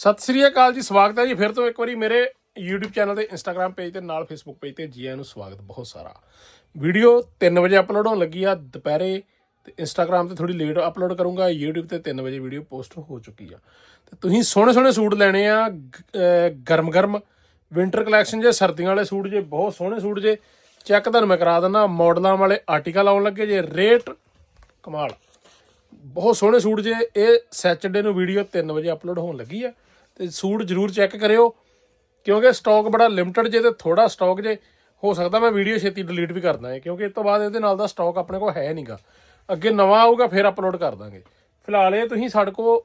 ਸਤਿ ਸ੍ਰੀ ਅਕਾਲ ਜੀ, ਸਵਾਗਤ ਹੈ ਜੀ। ਫਿਰ ਤੋਂ ਇੱਕ ਵਾਰੀ ਮੇਰੇ YouTube ਚੈਨਲ ਤੇ Instagram ਪੇਜ ਤੇ ਨਾਲ Facebook ਪੇਜ ਤੇ ਜੀ ਆਇਆਂ ਨੂੰ ਸਵਾਗਤ ਬਹੁਤ ਸਾਰਾ। ਵੀਡੀਓ 3 ਵਜੇ ਅਪਲੋਡ ਹੋਣ ਲੱਗੀ ਆ ਦੁਪਹਿਰੇ ਤੇ Instagram ਤੇ ਥੋੜੀ ਲੇਟ ਅਪਲੋਡ ਕਰੂੰਗਾ। YouTube ਤੇ 3 ਵਜੇ ਵੀਡੀਓ ਪੋਸਟ ਹੋ ਚੁੱਕੀ ਆ। ਤੇ ਤੁਸੀਂ ਸੋਹਣੇ ਸੋਹਣੇ ਸੂਟ ਲੈਣੇ ਆ। ਗਰਮ ਗਰਮ ਵਿੰਟਰ ਕਲੈਕਸ਼ਨ ਜੇ, ਸਰਦੀਆਂ ਵਾਲੇ ਸੂਟ ਜੇ, ਬਹੁਤ ਸੋਹਣੇ ਸੂਟ ਜੇ ਚੈੱਕ ਤੁਹਾਨੂੰ ਮੈਂ ਕਰਾ ਦਿੰਦਾ। ਮਾਡਲਾਂ ਵਾਲੇ ਆਰਟੀਕਲ ਆਉਣ ਲੱਗੇ ਜੇ। ਰੇਟ ਕਮਾਲ। ਬਹੁਤ ਸੋਹਣੇ ਸੂਟ ਜੇ। ਇਹ ਸੈਚਰਡੇ ਨੂੰ ਵੀਡੀਓ 3 ਵਜੇ ਅਪਲੋਡ ਹੋਣ ਲੱਗੀ ਆ। ਸੂਟ ਜਰੂਰ ਚੈੱਕ ਕਰਿਓ, ਕਿਉਂਕਿ ਸਟਾਕ ਬੜਾ ਲਿਮਟਿਡ ਜੇ ਤੇ ਥੋੜਾ ਸਟਾਕ ਜੇ, ਹੋ ਸਕਦਾ ਮੈਂ ਵੀਡੀਓ ਛੇਤੀ ਡਿਲੀਟ ਵੀ ਕਰਦਾ ਹੈ ਕਿਉਂਕਿ ਇਸ ਤੋਂ ਬਾਅਦ ਇਹਦੇ ਨਾਲ ਦਾ ਸਟਾਕ ਆਪਣੇ ਕੋਲ ਹੈ ਨਹੀਂਗਾ ਅੱਗੇ ਨਵਾਂ ਆਊਗਾ, ਫਿਰ ਅਪਲੋਡ ਕਰ ਦਾਂਗੇ। ਫਿਲਹਾਲ ਇਹ ਤੁਸੀਂ ਸਾਡੇ ਕੋਲ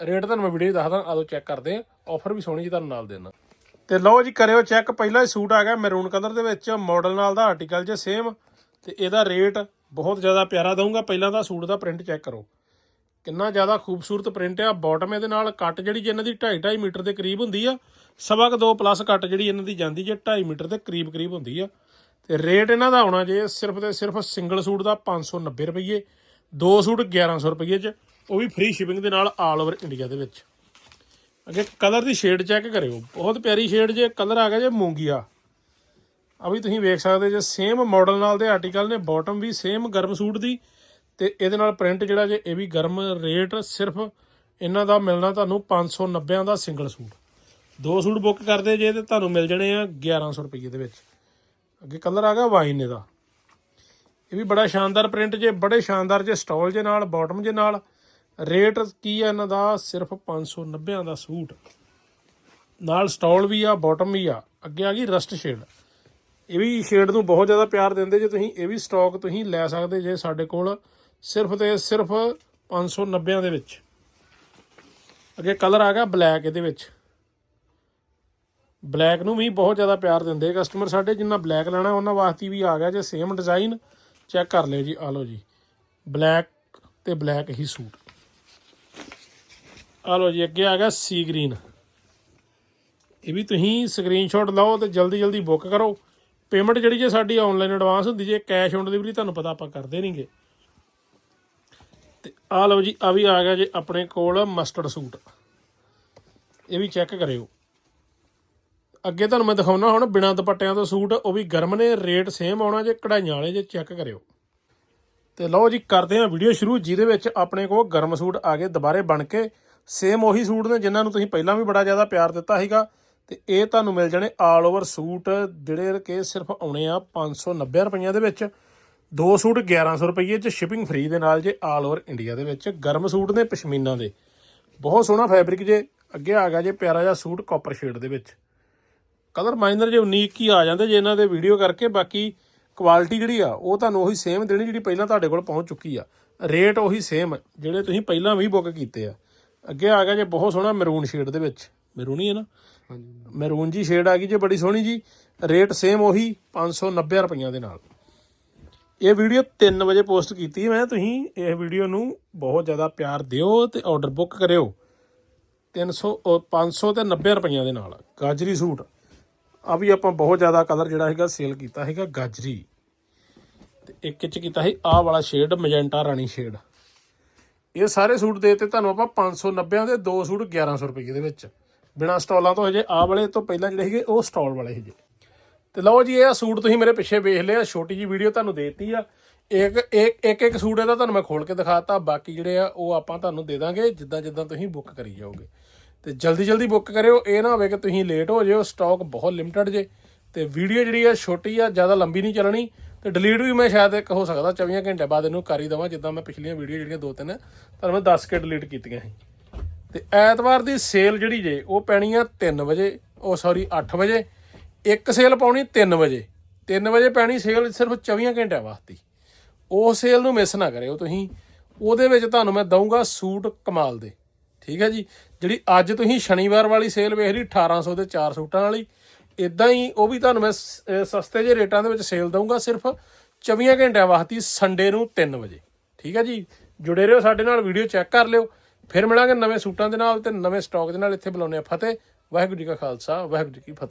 ਰੇਟ ਤੁਹਾਨੂੰ ਮੈਂ ਵੀਡੀਓ ਦੱਸਦਾ ਆਦੋ ਚੈੱਕ ਕਰਦੇ ਆ ਆਫਰ ਵੀ ਸੋਹਣੀ ਜੀ ਤੁਹਾਨੂੰ ਨਾਲ ਦੇਣਾ। ਤੇ ਲਓ ਜੀ, ਕਰਿਓ ਚੈੱਕ ਪਹਿਲਾ ਹੀ ਸੂਟ ਆ ਗਿਆ ਮੈਰੂਨ ਕਲਰ ਦੇ ਵਿੱਚ ਮਾਡਲ ਨਾਲ ਦਾ ਆਰਟੀਕਲ ਜੇ ਸੇਮ ਤੇ ਇਹਦਾ ਰੇਟ ਬਹੁਤ ਜ਼ਿਆਦਾ ਪਿਆਰਾ ਦਊਂਗਾ, ਪਹਿਲਾਂ ਤਾਂ ਸੂਟ ਦਾ ਪ੍ਰਿੰਟ ਚੈੱਕ ਕਰੋ। ਕਿੰਨਾ ਜ਼ਿਆਦਾ ਖੂਬਸੂਰਤ ਪ੍ਰਿੰਟ ਆ। ਬਾਟਮ ਇਹਦੇ ਨਾਲ ਕੱਟ ਜਿਹੜੀ ਜੀ ਇਹਨਾਂ ਦੀ 2.5 2.5 ਮੀਟਰ ਦੇ ਕਰੀਬ ਹੁੰਦੀ ਆ, ਸਵਾ ਕੁ 2 ਪਲੱਸ ਕੱਟ ਜਿਹੜੀ ਇਹਨਾਂ ਦੀ ਜਾਂਦੀ ਜੇ 2.5 ਮੀਟਰ ਦੇ ਕਰੀਬ ਕਰੀਬ ਹੁੰਦੀ ਆ। ਤੇ ਰੇਟ ਇਹਨਾਂ ਦਾ ਆਉਣਾ ਜੇ ਸਿਰਫ ਤੇ ਸਿਰਫ ਸਿੰਗਲ ਸੂਟ ਦਾ 590 ਰੁਪਏ ਦੋ ਸੂਟ 1100 ਰੁਪਏ ਚ, ਉਹ ਵੀ ਫ੍ਰੀ ਸ਼ਿਪਿੰਗ ਦੇ ਨਾਲ ਆਲ ਓਵਰ ਇੰਡੀਆ ਦੇ ਵਿੱਚ। ਅੱਗੇ ਕਲਰ ਦੀ ਸ਼ੇਡ ਚੈੱਕ ਕਰਿਓ। ਬਹੁਤ ਪਿਆਰੀ ਸ਼ੇਡ ਜੇ ਕਲਰ ਆ ਗਿਆ ਜੇ ਮੂੰਗੀਆ। ਆ ਵੀ ਤੁਸੀਂ ਵੇਖ ਸਕਦੇ ਜੇ ਸੇਮ ਮਾਡਲ ਨਾਲ ਦੇ ਆਰਟੀਕਲ ਨੇ ਬਾਟਮ ਵੀ ਸੇਮ ਗਰਮ ਸੂਟ ਦੀ। ਤੇ ਇਹਦੇ ਨਾਲ ਪ੍ਰਿੰਟ ਜਿਹੜਾ ਜੇ ਇਹ ਵੀ ਗਰਮ ਰੇਟ ਸਿਰਫ ਇਹਨਾਂ ਦਾ ਮਿਲਣਾ ਤੁਹਾਨੂੰ 590 ਦਾ ਸਿੰਗਲ ਸੂਟ। ਦੋ ਸੂਟ ਬੁੱਕ ਕਰਦੇ ਜੇ ਤੇ ਤੁਹਾਨੂੰ ਮਿਲ ਜਾਣੇ ਆ 1100 ਰੁਪਏ ਦੇ ਵਿੱਚ। ਅੱਗੇ ਕਲਰ ਆ ਗਿਆ ਵਾਈਨ ਇਹਦਾ। ਇਹ ਵੀ ਬੜਾ ਸ਼ਾਨਦਾਰ ਪ੍ਰਿੰਟ ਜੇ, ਬੜੇ ਸ਼ਾਨਦਾਰ ਜੇ ਸਟਾਲ ਜੇ ਨਾਲ ਬਾਟਮ ਜੇ ਨਾਲ। ਰੇਟ ਕੀ ਹੈ ਇਹਨਾਂ ਦਾ? ਸਿਰਫ 590 ਦਾ ਸੂਟ। ਨਾਲ ਸਟਾਲ ਵੀ ਆ ਬਾਟਮ ਵੀ ਆ। ਅੱਗੇ ਆ ਗਈ ਰਸਟ ਸ਼ੇਡ ਇਹ ਵੀ ਸ਼ੇਡ ਨੂੰ ਬਹੁਤ ਜ਼ਿਆਦਾ ਪਿਆਰ ਦਿੰਦੇ ਜੇ ਤੁਸੀਂ, ਇਹ ਵੀ ਸਟਾਕ ਤੁਸੀਂ ਲੈ ਸਕਦੇ ਜੇ ਸਾਡੇ ਕੋਲ। ਸਿਰਫ ਤੇ ਸਿਰਫ 590 ਦੇ ਵਿੱਚ। ਅੱਗੇ ਕਲਰ ਆ ਗਿਆ ਬਲੈਕ ਇਹਦੇ ਵਿੱਚ। ਬਲੈਕ ਨੂੰ ਵੀ ਬਹੁਤ ਜ਼ਿਆਦਾ ਪਿਆਰ ਦਿੰਦੇ ਕਸਟਮਰ ਸਾਡੇ, ਜਿੰਨਾ ਬਲੈਕ ਲੈਣਾ ਉਹਨਾਂ ਵਾਸਤੇ ਵੀ ਆ ਗਿਆ। ਜੇ ਸੇਮ ਡਿਜ਼ਾਈਨ ਚੈੱਕ ਕਰ ਲਿਓ ਜੀ, ਆ ਲਓ ਜੀ। ਬਲੈਕ ਤੇ ਬਲੈਕ ਹੀ ਸੂਟ। ਆ ਲਓ ਜੀ, ਅੱਗੇ ਆ ਗਿਆ ਸੀ ਗ੍ਰੀਨ ਇਹ ਵੀ ਤੁਸੀਂ ਸਕਰੀਨਸ਼ਾਟ ਲਓ ਤੇ ਜਲਦੀ ਜਲਦੀ ਬੁੱਕ ਕਰੋ। ਪੇਮੈਂਟ ਜਿਹੜੀ ਜੇ ਸਾਡੀ ਆਨਲਾਈਨ ਐਡਵਾਂਸ ਹੁੰਦੀ ਜੇ ਕੈਸ਼ ਔਨ ਡਿਲੀਵਰੀ ਤੁਹਾਨੂੰ ਪਤਾ ਆਪਾਂ ਕਰਦੇ ਨਹੀਂਗੇ। ਤੇ ਆ ਲਓ ਜੀ ਆ ਵੀ ਆ ਗਿਆ ਜੇ ਆਪਣੇ ਕੋਲ ਮਸਟਰਡ ਸੂਟ। ਇਹ ਵੀ ਚੈੱਕ ਕਰਿਓ। ਅੱਗੇ ਤੁਹਾਨੂੰ ਮੈਂ ਦਿਖਾਉਣਾ ਹੁਣ, ਬਿਨਾਂ ਦੁਪੱਟਿਆਂ ਤੋਂ ਸੂਟ, ਉਹ ਵੀ ਗਰਮ ਨੇ ਰੇਟ ਸੇਮ ਆਉਣਾ ਜੇ, ਕਢਾਈਆਂ ਵਾਲੇ ਜੇ ਚੈੱਕ ਕਰਿਓ। ਤੇ ਲਓ ਜੀ, ਕਰਦੇ ਹਾਂ ਵੀਡੀਓ ਸ਼ੁਰੂ, ਜਿਹਦੇ ਵਿੱਚ ਆਪਣੇ ਕੋਲ ਗਰਮ ਸੂਟ ਆ ਗਏ ਦੁਬਾਰੇ ਬਣ ਕੇ। ਸੇਮ ਉਹੀ ਸੂਟ ਨੇ ਜਿਨ੍ਹਾਂ ਨੂੰ ਤੁਸੀਂ ਪਹਿਲਾਂ ਵੀ ਬੜਾ ਜ਼ਿਆਦਾ ਪਿਆਰ ਦਿੱਤਾ ਸੀਗਾ। ਤੇ ਇਹ ਤੁਹਾਨੂੰ ਮਿਲ ਜਾਣੇ ਆਲ ਓਵਰ ਸੂਟ, ਜਿਹੜੇ ਕਿ ਸਿਰਫ ਆਉਣੇ ਆ 590 ਰੁਪਈਆਂ ਦੇ ਵਿੱਚ। ਦੋ ਸੂਟ 1100 ਰੁਪਏ ਚ ਸ਼ਿਪਿੰਗ ਫ੍ਰੀ ਦੇ ਨਾਲ ਜੇ ਆਲ ਓਵਰ ਇੰਡੀਆ ਦੇ ਵਿੱਚ। ਗਰਮ ਸੂਟ ਨੇ ਪਸ਼ਮੀਨਾ ਦੇ। ਬਹੁਤ ਸੋਹਣਾ ਫੈਬਰਿਕ ਜੇ ਅੱਗੇ ਆ ਗਿਆ ਜੇ ਪਿਆਰਾ ਜਿਹਾ ਸੂਟ ਕਾਪਰ ਸ਼ੇਡ ਦੇ ਵਿੱਚ। ਕਲਰ ਮਾਈਨਰ ਜੇ ਉਨੀਕ ਹੀ ਆ ਜਾਂਦੇ ਜੇ ਇਹਨਾਂ ਦੇ ਵੀਡੀਓ ਕਰਕੇ। ਬਾਕੀ ਕੁਆਲਿਟੀ ਜਿਹੜੀ ਆ ਉਹ ਤੁਹਾਨੂੰ ਉਹੀ ਸੇਮ ਦੇਣੀ ਜਿਹੜੀ ਪਹਿਲਾਂ ਤੁਹਾਡੇ ਕੋਲ ਪਹੁੰਚ ਚੁੱਕੀ ਆ। ਰੇਟ ਉਹੀ ਸੇਮ ਜਿਹੜੇ ਤੁਸੀਂ ਪਹਿਲਾਂ ਵੀ ਬੁੱਕ ਕੀਤੇ ਆ। ਅੱਗੇ ਆ ਗਿਆ ਜੇ ਬਹੁਤ ਸੋਹਣਾ ਮੈਰੂਨ ਸ਼ੇਡ ਦੇ ਵਿੱਚ। ਮੈਰੂਨ ਹੀ ਹੈ ਨਾ? ਹਾਂਜੀ। ਮੈਰੂਨ ਜੀ ਸ਼ੇਡ ਆ ਗਈ ਜੇ ਬੜੀ ਸੋਹਣੀ ਜੀ। ਰੇਟ ਸੇਮ ਉਹੀ 590 ਰੁਪਈਆਂ ਦੇ ਨਾਲ। ਇਹ ਵੀਡੀਓ 3 ਵਜੇ ਪੋਸਟ ਕੀਤੀ ਮੈਂ ਤੁਸੀਂ ਇਹ ਵੀਡੀਓ ਨੂੰ ਬਹੁਤ ਜ਼ਿਆਦਾ ਪਿਆਰ ਦਿਓ ਤੇ ਆਰਡਰ ਬੁੱਕ ਕਰਿਓ। 300 ਉਹ 500 ਤੇ 90 ਰੁਪਈਆਂ ਦੇ ਨਾਲ ਗਾਜਰੀ ਸੂਟ। ਆ ਵੀ ਆਪਾਂ ਬਹੁਤ ਜ਼ਿਆਦਾ ਕਲਰ ਜਿਹੜਾ ਹੈਗਾ ਸੇਲ ਕੀਤਾ ਹੈਗਾ ਗਾਜਰੀ। ਤੇ ਇੱਕ ਚ ਕੀਤਾ ਸੀ ਆਹ ਵਾਲਾ ਸ਼ੇਡ ਮੈਜੈਂਟਾ ਰਾਣੀ ਸ਼ੇਡ ਇਹ ਸਾਰੇ ਸੂਟ ਦੇ ਤੇ ਤੁਹਾਨੂੰ ਆਪਾਂ 590 ਦੇ ਦੋ ਸੂਟ 1100 ਰੁਪਏ ਦੇ ਵਿੱਚ। ਬਿਨਾ ਸਟਾਲਾਂ ਤੋਂ ਹਜੇ ਆਹ ਵਾਲੇ ਤੋਂ ਪਹਿਲਾਂ ਜਿਹੜੇ ਸੀਗੇ, ਉਹ ਸਟਾਲ ਵਾਲੇ ਸੀਗੇ। ਤੇ ਲਓ ਜੀ, ਇਹ ਸੂਟ ਤੁਸੀਂ ਮੇਰੇ ਪਿੱਛੇ ਵੇਖ ਲਿਆ, ਛੋਟੀ ਜੀ ਵੀਡੀਓ ਤੁਹਾਨੂੰ ਦੇਤੀ ਆ। ਇੱਕ ਇੱਕ ਇੱਕ ਇੱਕ ਸੂਟ ਇਹਦਾ ਤੁਹਾਨੂੰ ਮੈਂ ਖੋਲ ਕੇ ਦਿਖਾਤਾ, ਬਾਕੀ ਜਿਹੜੇ ਆ ਉਹ ਆਪਾਂ ਤੁਹਾਨੂੰ ਦੇ ਦਾਂਗੇ, ਜਿੱਦਾਂ ਜਿੱਦਾਂ ਤੁਸੀਂ ਬੁੱਕ ਕਰੀ ਜਾਓਗੇ। ਤੇ ਜਲਦੀ ਜਲਦੀ ਬੁੱਕ ਕਰਿਓ, ਇਹ ਨਾ ਹੋਵੇ ਕਿ ਤੁਸੀਂ ਲੇਟ ਹੋ ਜਿਓ ਸਟਾਕ ਬਹੁਤ ਲਿਮਟਿਡ ਜੇ। ਤੇ ਵੀਡੀਓ ਜਿਹੜੀ ਆ ਛੋਟੀ ਆ, ਜ਼ਿਆਦਾ ਲੰਬੀ ਨਹੀਂ ਚੱਲਣੀ, ਤੇ ਡਿਲੀਟ ਵੀ ਮੈਂ ਸ਼ਾਇਦ ਇੱਕ ਹੋ ਸਕਦਾ 24 ਘੰਟੇ ਬਾਅਦ ਇਹਨੂੰ ਕਰ ਹੀ ਦਵਾਂ, ਜਿੱਦਾਂ ਮੈਂ ਪਿਛਲੀਆਂ ਵੀਡੀਓ ਜਿਹੜੀਆਂ ਦੋ ਤਿੰਨ, ਤੁਹਾਨੂੰ ਮੈਂ ਦੱਸ ਕੇ ਡਿਲੀਟ ਕੀਤੀਆਂ ਸੀ। ਤੇ ਐਤਵਾਰ ਦੀ ਸੇਲ ਜਿਹੜੀ ਜੇ, ਉਹ ਪੈਣੀ ਆ 3 ਵਜੇ, ਉਹ ਸੌਰੀ 8 ਵਜੇ ਇੱਕ ਸੇਲ ਪਾਉਣੀ 3 ਵਜੇ। 3 ਵਜੇ ਪੈਣੀ ਸੇਲ ਸਿਰਫ 24 ਘੰਟਿਆਂ ਵਾਸਤੇ। ਉਹ ਸੇਲ ਨੂੰ ਮਿਸ ਨਾ ਕਰਿਓ ਤੁਸੀਂ। ਉਹਦੇ ਵਿੱਚ ਤੁਹਾਨੂੰ ਮੈਂ ਦਊਂਗਾ ਸੂਟ ਕਮਾਲ ਦੇ। ਠੀਕ ਹੈ ਜੀ? ਜਿਹੜੀ ਅੱਜ ਤੁਸੀਂ ਸ਼ਨੀਵਾਰ ਵਾਲੀ ਸੇਲ ਵੇਖ ਲਈ 1800 ਦੇ 4 ਸੂਟਾਂ ਵਾਲੀ ਇਦਾਂ ਹੀ ਉਹ ਵੀ ਤੁਹਾਨੂੰ ਮੈਂ ਸ- ਸਸਤੇ ਜਿਹੇ ਰੇਟਾਂ ਦੇ ਵਿੱਚ ਸੇਲ ਦਊਂਗਾ ਸਿਰਫ 24 ਘੰਟਿਆਂ ਵਾਸਤੇ ਸੰਡੇ ਨੂੰ 3 ਵਜੇ। ਠੀਕ ਹੈ ਜੀ? ਜੁੜੇ ਰਹੋ ਸਾਡੇ ਨਾਲ, ਵੀਡੀਓ ਚੈੱਕ ਕਰ ਲਿਓ। ਫਿਰ ਮਿਲਾਂਗੇ ਨਵੇਂ ਸੂਟਾਂ ਦੇ ਨਾਲ ਤੇ ਨਵੇਂ ਸਟਾਕ ਦੇ ਨਾਲ ਇੱਥੇ ਬੁਲਾਉਂਦੇ ਆ ਫਤਿਹ। ਵਾਹਿਗੁਰੂ ਜੀ ਕਾ ਖਾਲਸਾ, ਵਾਹਿਗੁਰੂ ਜੀ ਕੀ ਫਤਿਹ।